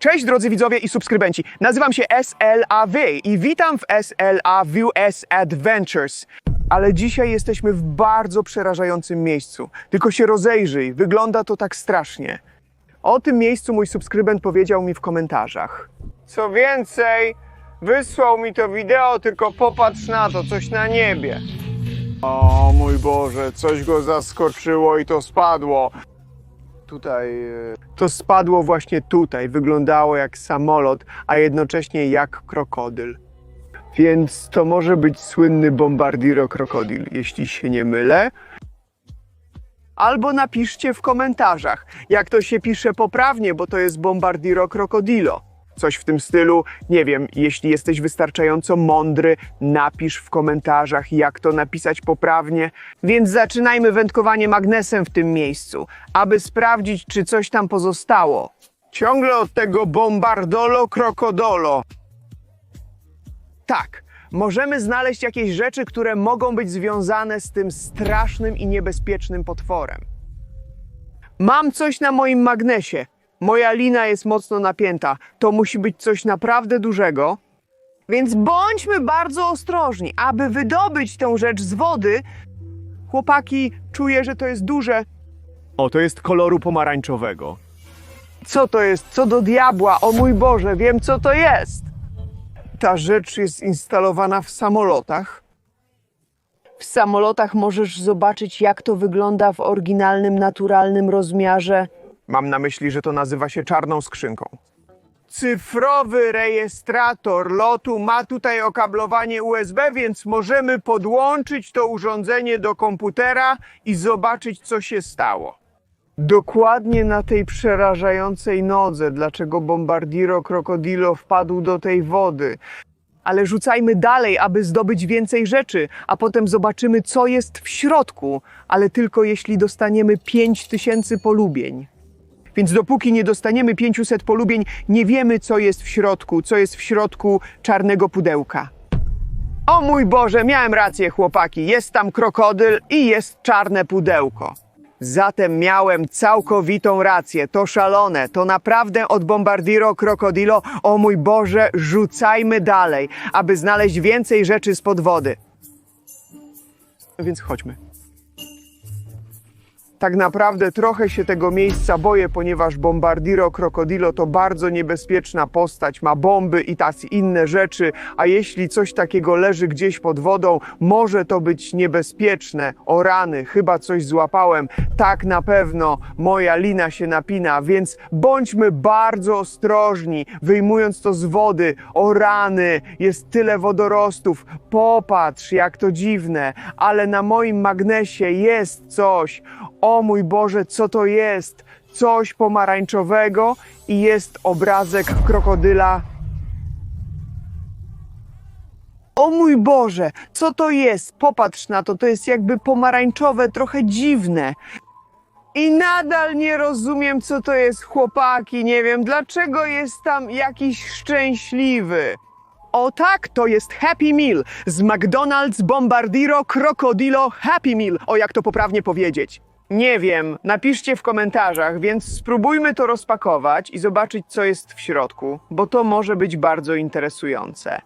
Cześć drodzy widzowie i subskrybenci. Nazywam się SLAW i witam w SLAWS Adventures. Ale dzisiaj jesteśmy w bardzo przerażającym miejscu. Tylko się rozejrzyj, wygląda to tak strasznie. O tym miejscu mój subskrybent powiedział mi w komentarzach. Co więcej, wysłał mi to wideo, tylko popatrz na to, coś na niebie. O mój Boże, coś go zaskoczyło i to spadło. Tutaj. e, To spadło właśnie tutaj. Wyglądało jak samolot, a jednocześnie jak krokodyl. Więc to może być słynny bombardiro krokodyl, jeśli się nie mylę. Albo napiszcie w komentarzach, jak to się pisze poprawnie, bo to jest bombardiro krokodilo. Coś w tym stylu, nie wiem, jeśli jesteś wystarczająco mądry, napisz w komentarzach, jak to napisać poprawnie. Więc zaczynajmy wędkowanie magnesem w tym miejscu, aby sprawdzić, czy coś tam pozostało. Ciągle od tego bombardolo krokodolo. Tak, możemy znaleźć jakieś rzeczy, które mogą być związane z tym strasznym i niebezpiecznym potworem. Mam coś na moim magnesie. Moja lina jest mocno napięta. To musi być coś naprawdę dużego. Więc bądźmy bardzo ostrożni, aby wydobyć tę rzecz z wody. Chłopaki, czuję, że to jest duże. O, to jest koloru pomarańczowego. Co to jest? Co do diabła? O mój Boże, wiem co to jest. Ta rzecz jest instalowana w samolotach. W samolotach możesz zobaczyć, jak to wygląda w oryginalnym, naturalnym rozmiarze. Mam na myśli, że to nazywa się czarną skrzynką. Cyfrowy rejestrator lotu ma tutaj okablowanie USB, więc możemy podłączyć to urządzenie do komputera i zobaczyć, co się stało. Dokładnie na tej przerażającej nodze, dlaczego Bombardiro Krokodilo wpadł do tej wody. Ale rzucajmy dalej, aby zdobyć więcej rzeczy, a potem zobaczymy, co jest w środku, ale tylko jeśli dostaniemy 5000 polubień. Więc dopóki nie dostaniemy 500 polubień, nie wiemy, co jest w środku, co jest w środku czarnego pudełka. O mój Boże, miałem rację, chłopaki. Jest tam krokodyl i jest czarne pudełko. Zatem miałem całkowitą rację. To szalone, to naprawdę od Bombardiro Krokodilo. O mój Boże, rzucajmy dalej, aby znaleźć więcej rzeczy spod wody. Więc chodźmy. Tak naprawdę trochę się tego miejsca boję, ponieważ Bombardiro Krokodilo to bardzo niebezpieczna postać, ma bomby i tacy inne rzeczy, a jeśli coś takiego leży gdzieś pod wodą, może to być niebezpieczne. O rany, chyba coś złapałem. Tak na pewno moja lina się napina, więc bądźmy bardzo ostrożni, wyjmując to z wody. O rany, jest tyle wodorostów. Popatrz, jak to dziwne, ale na moim magnesie jest coś. O mój Boże, co to jest? Coś pomarańczowego i jest obrazek krokodyla. O mój Boże, co to jest? Popatrz na to, to jest jakby pomarańczowe, trochę dziwne. I nadal nie rozumiem, co to jest, chłopaki. Nie wiem, dlaczego jest tam jakiś szczęśliwy. O tak, to jest Happy Meal z McDonald's Bombardiro Crocodilo Happy Meal. O jak to poprawnie powiedzieć? Nie wiem, napiszcie w komentarzach, więc spróbujmy to rozpakować i zobaczyć, co jest w środku, bo to może być bardzo interesujące.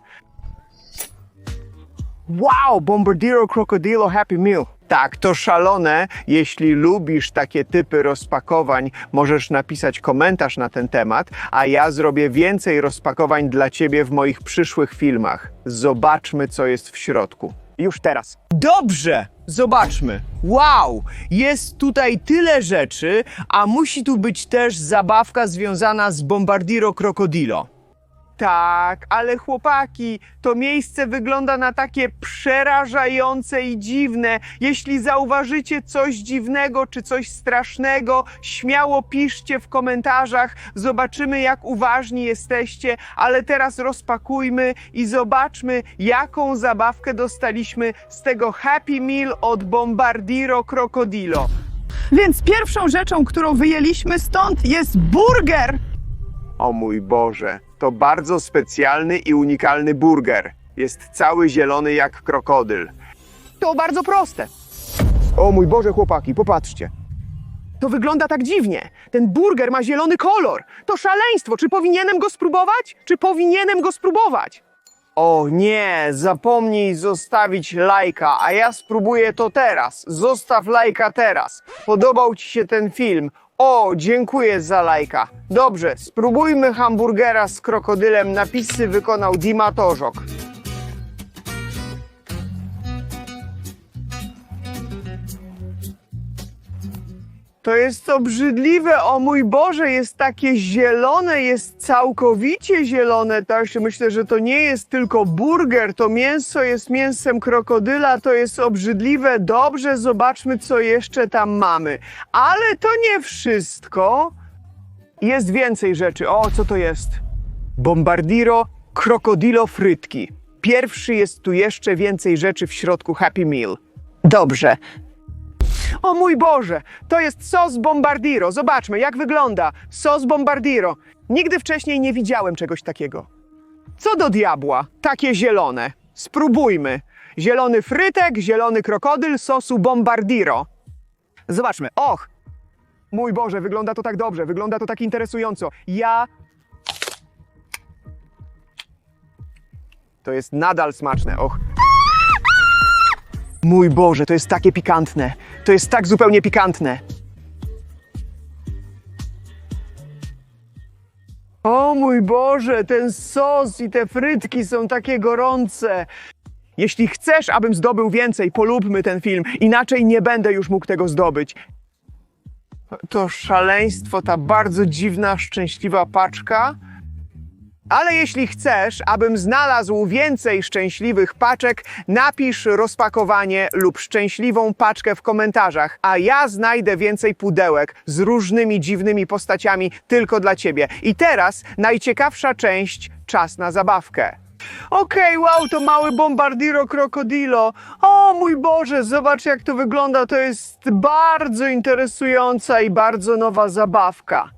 Wow, Bombardiro Crocodilo Happy Meal. Tak, to szalone. Jeśli lubisz takie typy rozpakowań, możesz napisać komentarz na ten temat, a ja zrobię więcej rozpakowań dla ciebie w moich przyszłych filmach. Zobaczmy, co jest w środku. Już teraz. Dobrze, zobaczmy. Wow, jest tutaj tyle rzeczy, a musi tu być też zabawka związana z Bombardiro Crocodilo. Tak, ale chłopaki, to miejsce wygląda na takie przerażające i dziwne. Jeśli zauważycie coś dziwnego czy coś strasznego, śmiało piszcie w komentarzach. Zobaczymy, jak uważni jesteście, ale teraz rozpakujmy i zobaczmy, jaką zabawkę dostaliśmy z tego Happy Meal od Bombardiro Crocodilo. Więc pierwszą rzeczą, którą wyjęliśmy stąd jest burger. O mój Boże, to bardzo specjalny i unikalny burger. Jest cały zielony jak krokodyl. To bardzo proste. O mój Boże, chłopaki, popatrzcie. To wygląda tak dziwnie. Ten burger ma zielony kolor. To szaleństwo. Czy powinienem go spróbować? Czy powinienem go spróbować? O nie, zapomnij zostawić lajka, a ja spróbuję to teraz. Zostaw lajka teraz. Podobał Ci się ten film? O, dziękuję za lajka. Dobrze, spróbujmy hamburgera z krokodylem. Napisy wykonał Dima Torzok. To jest obrzydliwe, o mój Boże, jest takie zielone, jest całkowicie zielone. Tak, myślę, że to nie jest tylko burger, to mięso jest mięsem krokodyla, to jest obrzydliwe. Dobrze, zobaczmy, co jeszcze tam mamy. Ale to nie wszystko. Jest więcej rzeczy. O, co to jest? Bombardiro krokodilo frytki. Pierwszy jest tu jeszcze więcej rzeczy w środku Happy Meal. Dobrze, o mój Boże, to jest sos bombardiro. Zobaczmy, jak wygląda. Sos bombardiro. Nigdy wcześniej nie widziałem czegoś takiego. Co do diabła, takie zielone. Spróbujmy. Zielony frytek, zielony krokodyl sosu bombardiro. Zobaczmy. Och! Mój Boże, wygląda to tak dobrze, wygląda to tak interesująco. Ja. To jest nadal smaczne. Och. Mój Boże, to jest takie pikantne. To jest tak zupełnie pikantne. O mój Boże, ten sos i te frytki są takie gorące. Jeśli chcesz, abym zdobył więcej, polubmy ten film, inaczej nie będę już mógł tego zdobyć. To szaleństwo, ta bardzo dziwna, szczęśliwa paczka. Ale jeśli chcesz, abym znalazł więcej szczęśliwych paczek, napisz rozpakowanie lub szczęśliwą paczkę w komentarzach, a ja znajdę więcej pudełek z różnymi dziwnymi postaciami tylko dla ciebie. I teraz najciekawsza część czas na zabawkę. Okej, wow, to mały bombardiro krokodilo. O mój Boże, zobacz jak to wygląda. To jest bardzo interesująca i bardzo nowa zabawka.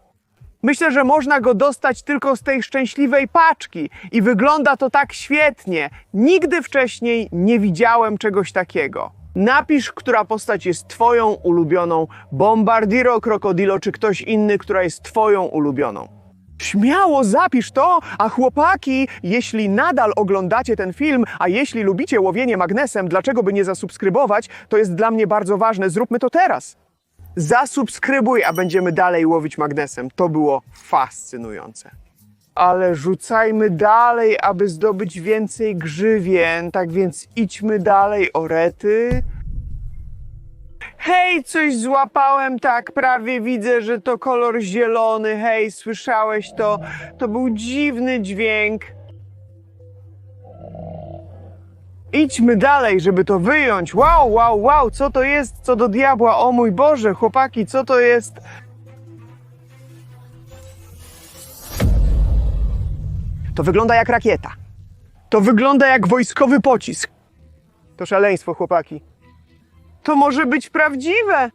Myślę, że można go dostać tylko z tej szczęśliwej paczki i wygląda to tak świetnie. Nigdy wcześniej nie widziałem czegoś takiego. Napisz, która postać jest twoją ulubioną, Bombardiro, Krokodilo czy ktoś inny, która jest twoją ulubioną. Śmiało zapisz to, a chłopaki, jeśli nadal oglądacie ten film, a jeśli lubicie łowienie magnesem, dlaczego by nie zasubskrybować, to jest dla mnie bardzo ważne. Zróbmy to teraz. Zasubskrybuj, a będziemy dalej łowić magnesem. To było fascynujące. Ale rzucajmy dalej, aby zdobyć więcej grzywien. Tak więc idźmy dalej, orety. Hej, coś złapałem, tak, prawie widzę, że to kolor zielony. Hej, słyszałeś to? To był dziwny dźwięk. Idźmy dalej, żeby to wyjąć. Wow, wow, wow, co to jest? Co do diabła? O mój Boże, chłopaki, co to jest? To wygląda jak rakieta. To wygląda jak wojskowy pocisk. To szaleństwo, chłopaki. To może być prawdziwe.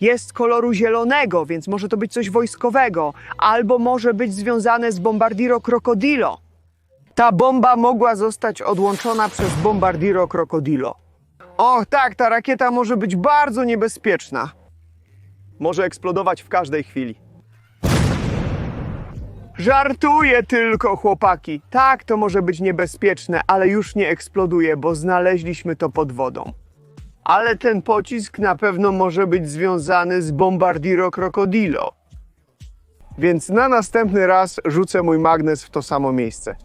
Jest koloru zielonego, więc może to być coś wojskowego, albo może być związane z Bombardiro Crocodilo. Ta bomba mogła zostać odłączona przez Bombardiro Crocodilo. O, tak, ta rakieta może być bardzo niebezpieczna. Może eksplodować w każdej chwili. Żartuję tylko, chłopaki. Tak, to może być niebezpieczne, ale już nie eksploduje, bo znaleźliśmy to pod wodą. Ale ten pocisk na pewno może być związany z Bombardiro Crocodilo. Więc na następny raz rzucę mój magnes w to samo miejsce.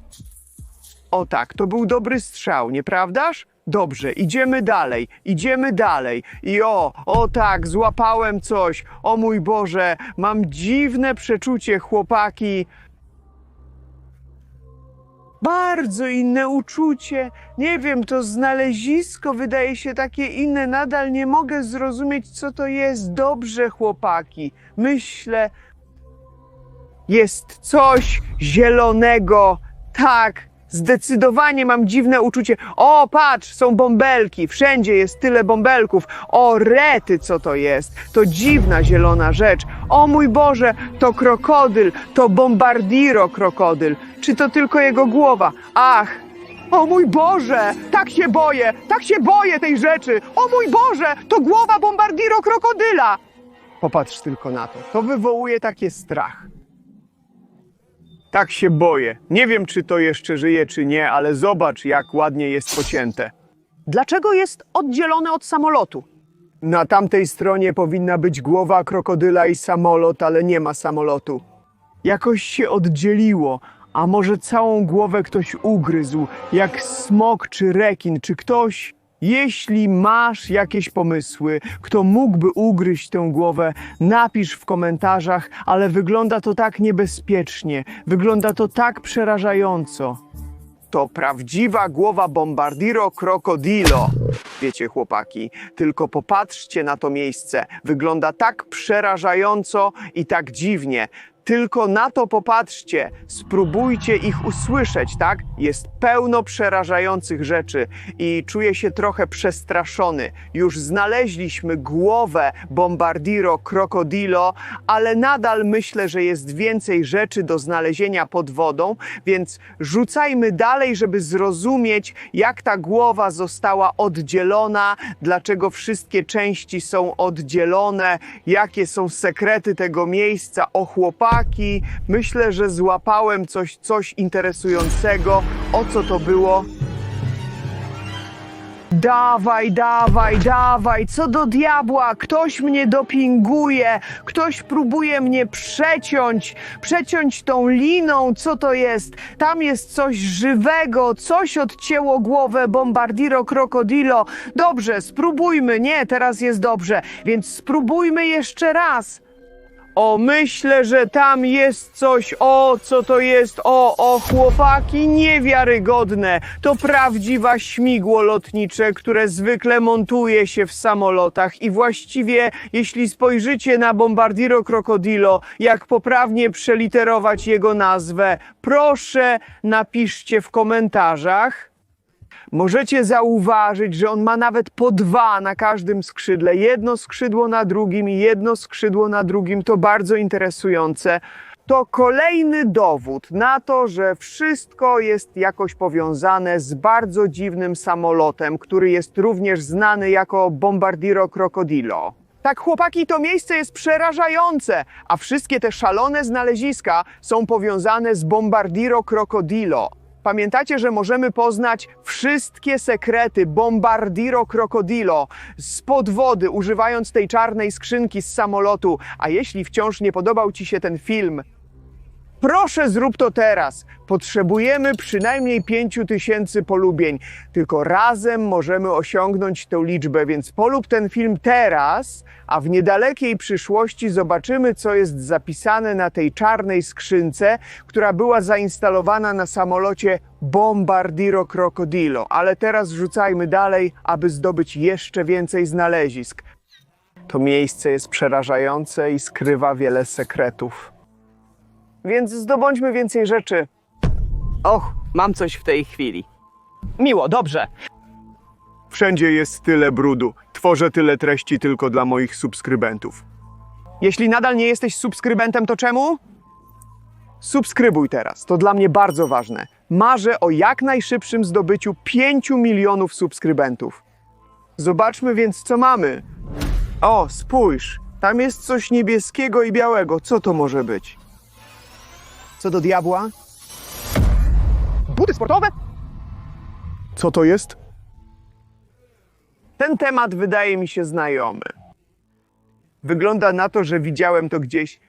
O tak, to był dobry strzał, nieprawdaż? Dobrze, idziemy dalej, idziemy dalej. I o, o tak, złapałem coś. O mój Boże, mam dziwne przeczucie, chłopaki. Bardzo inne uczucie. Nie wiem, to znalezisko wydaje się takie inne. Nadal nie mogę zrozumieć, co to jest. Dobrze, chłopaki. Myślę, jest coś zielonego. Tak, zdecydowanie mam dziwne uczucie. O, patrz, są bąbelki. Wszędzie jest tyle bąbelków. O, rety, co to jest? To dziwna zielona rzecz. O mój Boże, to krokodyl, to bombardiro krokodyl. Czy to tylko jego głowa? Ach, o mój Boże, tak się boję, tak się boję tej rzeczy. O mój Boże, to głowa bombardiro krokodyla. Popatrz tylko na to. To wywołuje taki strach. Tak się boję. Nie wiem, czy to jeszcze żyje, czy nie, ale zobacz, jak ładnie jest pocięte. Dlaczego jest oddzielone od samolotu? Na tamtej stronie powinna być głowa krokodyla i samolot, ale nie ma samolotu. Jakoś się oddzieliło, a może całą głowę ktoś ugryzł, jak smok czy rekin, czy ktoś. Jeśli masz jakieś pomysły, kto mógłby ugryźć tę głowę, napisz w komentarzach, ale wygląda to tak niebezpiecznie, wygląda to tak przerażająco. To prawdziwa głowa Bombardiro Crocodilo. Wiecie, chłopaki, tylko popatrzcie na to miejsce. Wygląda tak przerażająco i tak dziwnie. Tylko na to popatrzcie, spróbujcie ich usłyszeć, tak? Jest pełno przerażających rzeczy i czuję się trochę przestraszony. Już znaleźliśmy głowę Bombardiro Crocodilo, ale nadal myślę, że jest więcej rzeczy do znalezienia pod wodą, więc rzucajmy dalej, żeby zrozumieć, jak ta głowa została oddzielona, dlaczego wszystkie części są oddzielone, jakie są sekrety tego miejsca. O myślę, że złapałem coś, coś interesującego. O co to było? Dawaj, dawaj, dawaj, co do diabła, ktoś mnie dopinguje, ktoś próbuje mnie przeciąć, przeciąć tą liną, co to jest? Tam jest coś żywego, coś odcięło głowę Bombardiro Crocodilo. Dobrze, spróbujmy, nie, teraz jest dobrze, więc spróbujmy jeszcze raz. O, myślę, że tam jest coś. O, co to jest? O, o, chłopaki, niewiarygodne. To prawdziwa śmigło lotnicze, które zwykle montuje się w samolotach. I właściwie, jeśli spojrzycie na Bombardiro Crocodilo, jak poprawnie przeliterować jego nazwę, proszę napiszcie w komentarzach. Możecie zauważyć, że on ma nawet po dwa na każdym skrzydle. Jedno skrzydło na drugim i jedno skrzydło na drugim. To bardzo interesujące. To kolejny dowód na to, że wszystko jest jakoś powiązane z bardzo dziwnym samolotem, który jest również znany jako Bombardiro Crocodilo. Tak, chłopaki, to miejsce jest przerażające, a wszystkie te szalone znaleziska są powiązane z Bombardiro Crocodilo. Pamiętacie, że możemy poznać wszystkie sekrety Bombardiro Crocodilo spod wody, używając tej czarnej skrzynki z samolotu. A jeśli wciąż nie podobał Ci się ten film, Proszę, zrób to teraz. Potrzebujemy przynajmniej 5 tysięcy polubień. Tylko razem możemy osiągnąć tę liczbę, więc polub ten film teraz, a w niedalekiej przyszłości zobaczymy, co jest zapisane na tej czarnej skrzynce, która była zainstalowana na samolocie Bombardiro Crocodilo. Ale teraz rzucajmy dalej, aby zdobyć jeszcze więcej znalezisk. To miejsce jest przerażające i skrywa wiele sekretów. Więc zdobądźmy więcej rzeczy. Och, mam coś w tej chwili. Miło, dobrze. Wszędzie jest tyle brudu. Tworzę tyle treści tylko dla moich subskrybentów. Jeśli nadal nie jesteś subskrybentem, to czemu? Subskrybuj teraz, to dla mnie bardzo ważne. Marzę o jak najszybszym zdobyciu 5 milionów subskrybentów. Zobaczmy więc, co mamy. O, spójrz, tam jest coś niebieskiego i białego. Co to może być? Co do diabła? Buty sportowe? Co to jest? Ten temat wydaje mi się znajomy. Wygląda na to, że widziałem to gdzieś.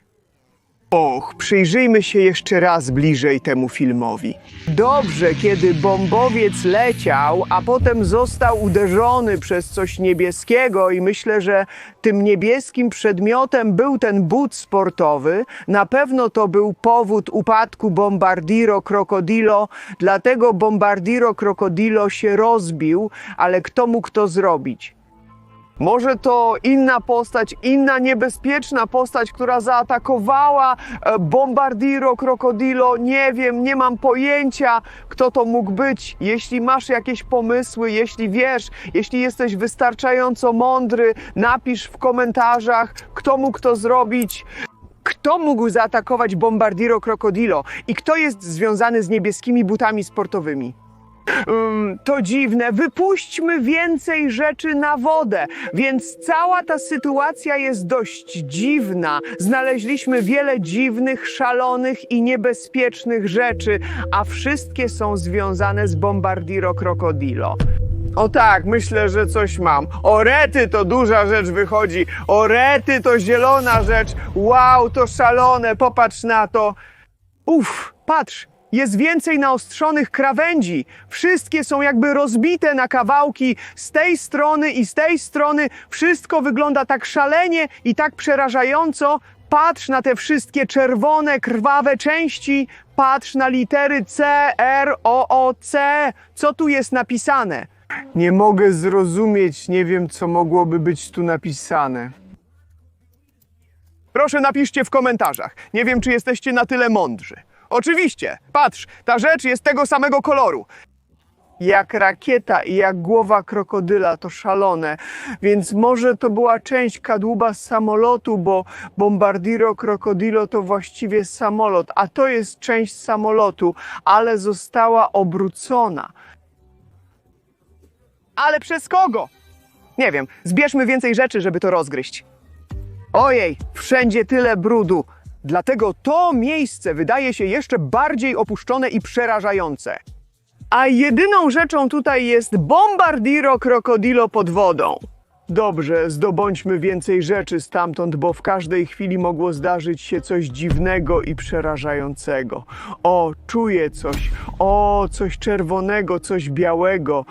Och, przyjrzyjmy się jeszcze raz bliżej temu filmowi. Dobrze, kiedy bombowiec leciał, a potem został uderzony przez coś niebieskiego, i myślę, że tym niebieskim przedmiotem był ten but sportowy. Na pewno to był powód upadku Bombardiro Crocodilo, dlatego Bombardiro Crocodilo się rozbił, ale kto mógł to zrobić? Może to inna postać, inna niebezpieczna postać, która zaatakowała e, Bombardiro Crocodilo. Nie wiem, nie mam pojęcia, kto to mógł być. Jeśli masz jakieś pomysły, jeśli wiesz, jeśli jesteś wystarczająco mądry, napisz w komentarzach, kto mógł to zrobić. Kto mógł zaatakować Bombardiro Crocodilo i kto jest związany z niebieskimi butami sportowymi? To dziwne, wypuśćmy więcej rzeczy na wodę. Więc cała ta sytuacja jest dość dziwna. Znaleźliśmy wiele dziwnych, szalonych i niebezpiecznych rzeczy, a wszystkie są związane z Bombardiro Crocodilo. O tak, myślę, że coś mam. Orety to duża rzecz wychodzi. Orety to zielona rzecz. Wow, to szalone, popatrz na to. Uff, patrz, jest więcej naostrzonych krawędzi. Wszystkie są jakby rozbite na kawałki z tej strony i z tej strony. Wszystko wygląda tak szalenie i tak przerażająco. Patrz na te wszystkie czerwone, krwawe części. Patrz na litery C, R, O, O, C. Co tu jest napisane? Nie mogę zrozumieć, nie wiem, co mogłoby być tu napisane. Proszę napiszcie w komentarzach. Nie wiem, czy jesteście na tyle mądrzy. Oczywiście, patrz, ta rzecz jest tego samego koloru. Jak rakieta i jak głowa krokodyla, to szalone. Więc może to była część kadłuba z samolotu, bo Bombardiro Crocodilo to właściwie samolot, a to jest część samolotu, ale została obrócona. Ale przez kogo? Nie wiem, zbierzmy więcej rzeczy, żeby to rozgryźć. Ojej, wszędzie tyle brudu. Dlatego to miejsce wydaje się jeszcze bardziej opuszczone i przerażające. A jedyną rzeczą tutaj jest Bombardiro Crocodilo pod wodą. Dobrze, zdobądźmy więcej rzeczy stamtąd, bo w każdej chwili mogło zdarzyć się coś dziwnego i przerażającego. O, czuję coś. O, coś czerwonego, coś białego.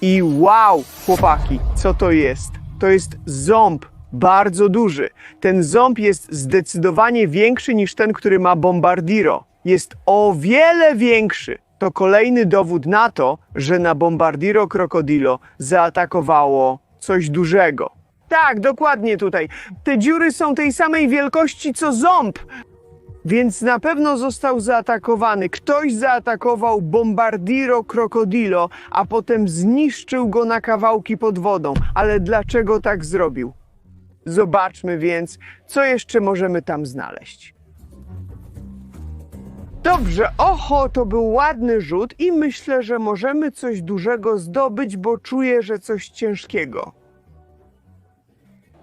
I wow, chłopaki, co to jest? To jest ząb, bardzo duży. Ten ząb jest zdecydowanie większy niż ten, który ma Bombardiro. Jest o wiele większy. To kolejny dowód na to, że na Bombardiro Crocodilo zaatakowało coś dużego. Tak, dokładnie tutaj. Te dziury są tej samej wielkości co ząb. Więc na pewno został zaatakowany. Ktoś zaatakował Bombardiro Crocodilo, a potem zniszczył go na kawałki pod wodą. Ale dlaczego tak zrobił? Zobaczmy więc, co jeszcze możemy tam znaleźć. Dobrze, oho, to był ładny rzut i myślę, że możemy coś dużego zdobyć, bo czuję, że coś ciężkiego.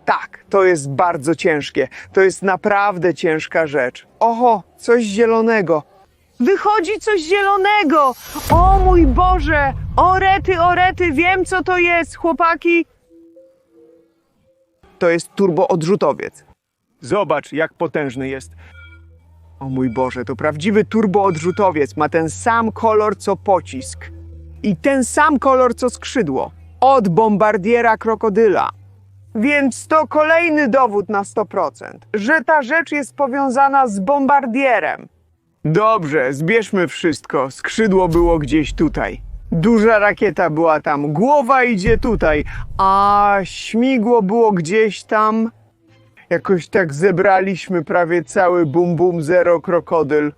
Tak, to jest bardzo ciężkie. To jest naprawdę ciężka rzecz. Oho, coś zielonego. Wychodzi coś zielonego! O mój Boże! Orety, orety, wiem co to jest, chłopaki! To jest turboodrzutowiec. Zobacz, jak potężny jest. O mój Boże, to prawdziwy turboodrzutowiec. Ma ten sam kolor co pocisk. I ten sam kolor co skrzydło. Od bombardiera krokodyla. Więc to kolejny dowód na 100%, że ta rzecz jest powiązana z bombardierem. Dobrze, zbierzmy wszystko. Skrzydło było gdzieś tutaj. Duża rakieta była tam, głowa idzie tutaj, a śmigło było gdzieś tam. Jakoś tak zebraliśmy prawie cały Bum Bum Zero krokodyl.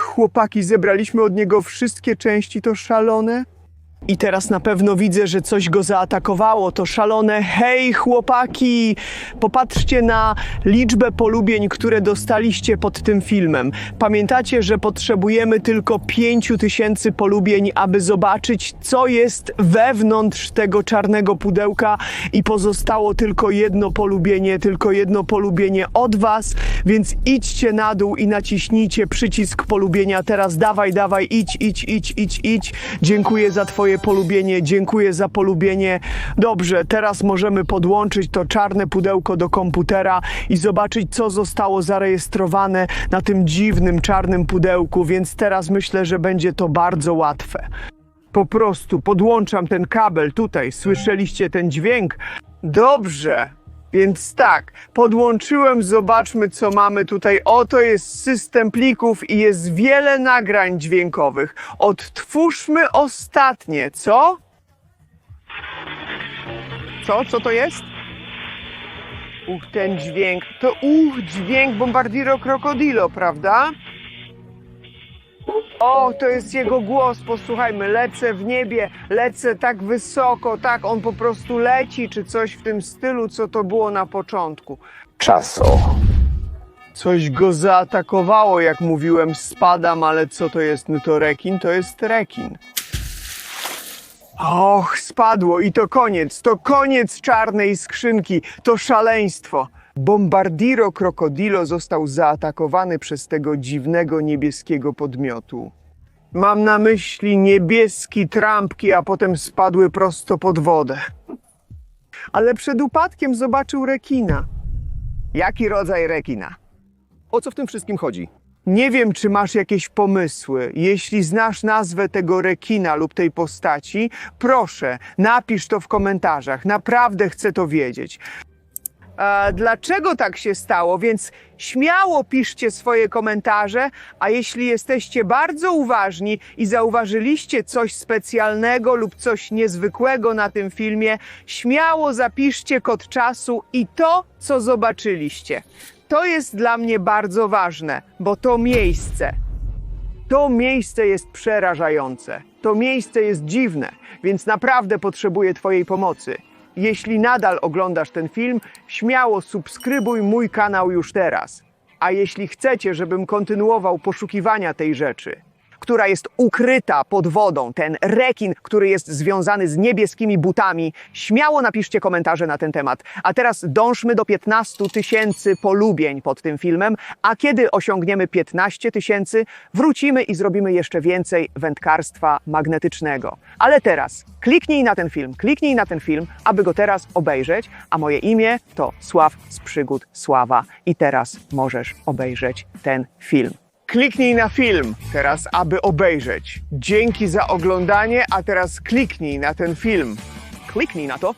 Chłopaki, zebraliśmy od niego wszystkie części, to szalone? I teraz na pewno widzę, że coś go zaatakowało. To szalone. Hej, chłopaki! Popatrzcie na liczbę polubień, które dostaliście pod tym filmem. Pamiętacie, że potrzebujemy tylko 5000 polubień, aby zobaczyć, co jest wewnątrz tego czarnego pudełka, i pozostało tylko jedno polubienie, tylko jedno polubienie od Was. Więc idźcie na dół i naciśnijcie przycisk polubienia. Teraz dawaj, dawaj, idź, idź, idź, idź, idź. Dziękuję za Twoje polubienie, dziękuję za polubienie. Dobrze, teraz możemy podłączyć to czarne pudełko do komputera i zobaczyć, co zostało zarejestrowane na tym dziwnym czarnym pudełku, więc teraz myślę, że będzie to bardzo łatwe. Po prostu podłączam ten kabel tutaj. Słyszeliście ten dźwięk? Dobrze. Więc tak, podłączyłem, zobaczmy co mamy tutaj. Oto jest system plików i jest wiele nagrań dźwiękowych. Odtwórzmy ostatnie, co? Co? Co to jest? Uch, ten dźwięk. To uch, dźwięk Bombardiro Crocodilo, prawda? O, to jest jego głos, posłuchajmy, lecę w niebie, lecę tak wysoko, tak, on po prostu leci, czy coś w tym stylu, co to było na początku. Czaso. Coś go zaatakowało, jak mówiłem, spadam, ale co to jest? No to rekin, to jest rekin. Och, spadło i to koniec, to koniec czarnej skrzynki, to szaleństwo. Bombardiro Krokodilo został zaatakowany przez tego dziwnego niebieskiego podmiotu. Mam na myśli niebieski trampki, a potem spadły prosto pod wodę. Ale przed upadkiem zobaczył rekina. Jaki rodzaj rekina? O co w tym wszystkim chodzi? Nie wiem, czy masz jakieś pomysły. Jeśli znasz nazwę tego rekina lub tej postaci, proszę, napisz to w komentarzach. Naprawdę chcę to wiedzieć. Dlaczego tak się stało? Więc śmiało piszcie swoje komentarze, a jeśli jesteście bardzo uważni i zauważyliście coś specjalnego lub coś niezwykłego na tym filmie, śmiało zapiszcie kod czasu i to, co zobaczyliście. To jest dla mnie bardzo ważne, bo to miejsce, to miejsce jest przerażające. To miejsce jest dziwne, więc naprawdę potrzebuję Twojej pomocy. Jeśli nadal oglądasz ten film, śmiało subskrybuj mój kanał już teraz. A jeśli chcecie, żebym kontynuował poszukiwania tej rzeczy, która jest ukryta pod wodą, ten rekin, który jest związany z niebieskimi butami, śmiało napiszcie komentarze na ten temat. A teraz dążmy do 15 tysięcy polubień pod tym filmem, a kiedy osiągniemy 15 tysięcy, wrócimy i zrobimy jeszcze więcej wędkarstwa magnetycznego. Ale teraz kliknij na ten film, kliknij na ten film, aby go teraz obejrzeć, a moje imię to Sław z Przygód Sława i teraz możesz obejrzeć ten film. Kliknij na film teraz, aby obejrzeć. Dzięki za oglądanie, a teraz kliknij na ten film. Kliknij na to